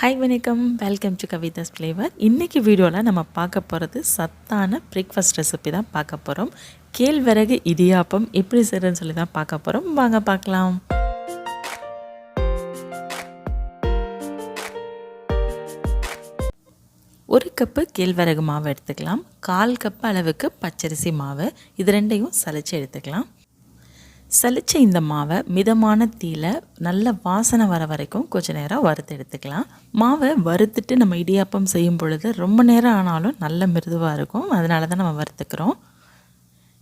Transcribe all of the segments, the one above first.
Hi வணக்கம். Welcome to Kavidas flavour இன்றைக்கி வீடியோவில் நம்ம பார்க்க போகிறது சத்தான பிரேக்ஃபாஸ்ட் ரெசிபி தான் பார்க்க போகிறோம் கேழ்வரகு இடியாப்பம் எப்படி செய்கிறதுன்னு சொல்லி தான் பார்க்க போகிறோம் வாங்க பார்க்கலாம். ஒரு கப்பு கேழ்வரகு மாவு எடுத்துக்கலாம். கால் கப்பு அளவுக்கு பச்சரிசி மாவு. இது ரெண்டையும் சலிச்சு எடுத்துக்கலாம். சலிச்ச இந்த மாவை மிதமான தீயில் நல்ல வாசனை வர வரைக்கும் கொஞ்சம் நேரம் வறுத்து எடுத்துக்கலாம். மாவை வறுத்துட்டு நம்ம இடியாப்பம் செய்யும் பொழுது ரொம்ப நேரம் ஆனாலும் நல்ல மிருதுவாக இருக்கும். அதனால தான் நம்ம வறுத்துக்கிறோம்.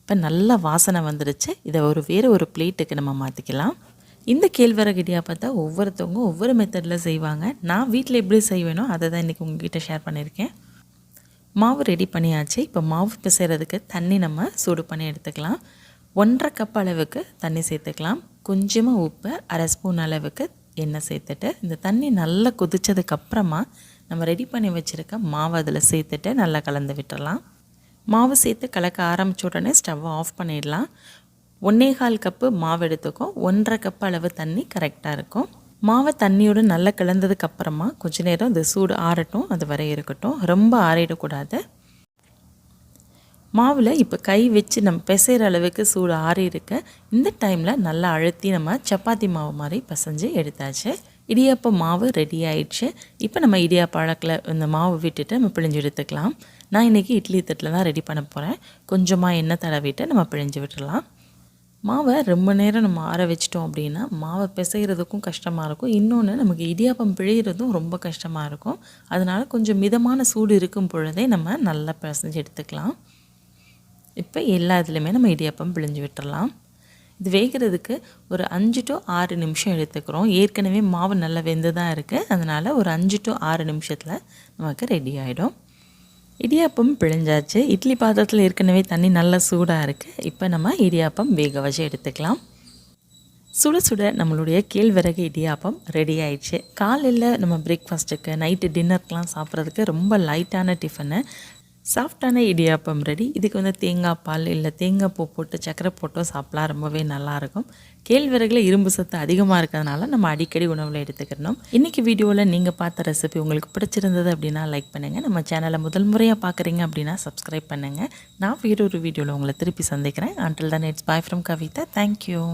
இப்போ நல்ல வாசனை வந்துடுச்சு இதை ஒரு வேறு ஒரு பிளேட்டுக்கு நம்ம மாற்றிக்கலாம் இந்த கேழ்வரகு இடியாப்பத்தை ஒவ்வொருத்தவங்க ஒவ்வொரு மெத்தடில் செய்வாங்க. நான் வீட்டில் எப்படி செய்வேனோ அதை தான் இன்றைக்கி உங்ககிட்ட ஷேர் பண்ணியிருக்கேன். மாவு ரெடி பண்ணியாச்சு. இப்போ மாவு பிசைகிறதுக்கு தண்ணி நம்ம சூடு பண்ணி எடுத்துக்கலாம். ஒன்றரை கப் அளவுக்கு தண்ணி சேர்த்துக்கலாம். கொஞ்சமாக உப்பு அரை ஸ்பூன் அளவுக்கு எண்ணெய் சேர்த்துட்டு இந்த தண்ணி நல்லா கொதித்ததுக்கப்புறமா நம்ம ரெடி பண்ணி வச்சுருக்க மாவு அதில் சேர்த்துட்டு நல்லா கலந்து விட்டுடலாம் மாவு சேர்த்து கலக்க ஆரம்பித்த உடனே ஸ்டவ்வை ஆஃப் பண்ணிடலாம். ஒன்றே கால் கப்பு மாவு எடுத்துக்கும் ஒன்றரை கப் அளவு தண்ணி கரெக்டாக இருக்கும். மாவை தண்ணியோடு நல்லா கலந்ததுக்கப்புறமா கொஞ்ச நேரம் இந்த சூடு ஆறட்டும் அது வரை இருக்கட்டும். ரொம்ப ஆறிடக்கூடாது. மாவில் இப்போ கை வச்சு நம்ம பிசைகிற அளவுக்கு சூடு ஆறி இருக்க இந்த டைமில் நல்லா அழுத்தி நம்ம சப்பாத்தி மாவு மாதிரி பசைஞ்சு எடுத்தாச்சு. இடியாப்ப மாவு ரெடி ஆயிடுச்சு. இப்போ நம்ம இடியாப்ப அழக்கில் இந்த மாவு விட்டுட்டு நம்ம பிழிஞ்சு எடுத்துக்கலாம். நான் இன்றைக்கி இட்லி தட்டில் தான் ரெடி பண்ண போகிறேன் கொஞ்சமாக எண்ணெய் தடவிட்டு நம்ம பிழிஞ்சு விட்டுடலாம் மாவை ரொம்ப நேரம் நம்ம ஆற வச்சிட்டோம் அப்படின்னா மாவை பிசைகிறதுக்கும் கஷ்டமாக இருக்கும். இன்னொன்று நமக்கு இடியாப்பம் பிழையிறதும் ரொம்ப கஷ்டமாக இருக்கும். அதனால் கொஞ்சம் மிதமான சூடு இருக்கும் பொழுதே நம்ம நல்லா பிசைஞ்சு எடுத்துக்கலாம். இப்போ எல்லா இதுலேயுமே நம்ம இடியாப்பம் பிழிஞ்சு விட்டுடலாம் இது வேகிறதுக்கு ஒரு அஞ்சு டு ஆறு நிமிஷம் எடுத்துக்கிறோம். ஏற்கனவே மாவு நல்லா வெந்து தான் இருக்குது அதனால் ஒரு அஞ்சு டு ஆறு நிமிஷத்தில் நமக்கு ரெடி ஆகிடும் இடியாப்பம் பிழிஞ்சாச்சு. இட்லி பாத்திரத்தில் ஏற்கனவே தண்ணி நல்லா சூடாக இருக்குது இப்போ நம்ம இடியாப்பம் வேக வச்சு எடுத்துக்கலாம். சுட சுட நம்மளுடைய கேழ்வரகு இடியாப்பம் ரெடி ஆயிடுச்சு. காலையில் நம்ம பிரேக்ஃபாஸ்ட்டுக்கு நைட்டு டின்னருக்கெலாம் சாப்பிட்றதுக்கு ரொம்ப லைட்டான டிஃபனு சாஃப்டான இடியாப்பம் ரெடி இதுக்கு வந்து தேங்காய் பால் இல்லை தேங்காய் பூ போட்டு சக்கரை போட்டோ சாப்பிட்லாம் ரொம்பவே நல்லாயிருக்கும். கேழ்வரகுல இரும்பு சத்து அதிகமாக இருக்கிறதுனால நம்ம அடிக்கடி உணவில் எடுத்துக்கணும் இன்றைக்கி வீடியோவில் நீங்கள் பார்த்த ரெசிபி உங்களுக்கு பிடிச்சிருந்தது அப்படின்னா லைக் பண்ணுங்கள் நம்ம சேனலை முதல் முறையாக பார்க்குறீங்க அப்படின்னா சப்ஸ்கிரைப் பண்ணுங்கள் நான் வேறொரு வீடியோவில் உங்களை திருப்பி சந்திக்கிறேன். அண்டில் தான் it's bye from Kavitha thank you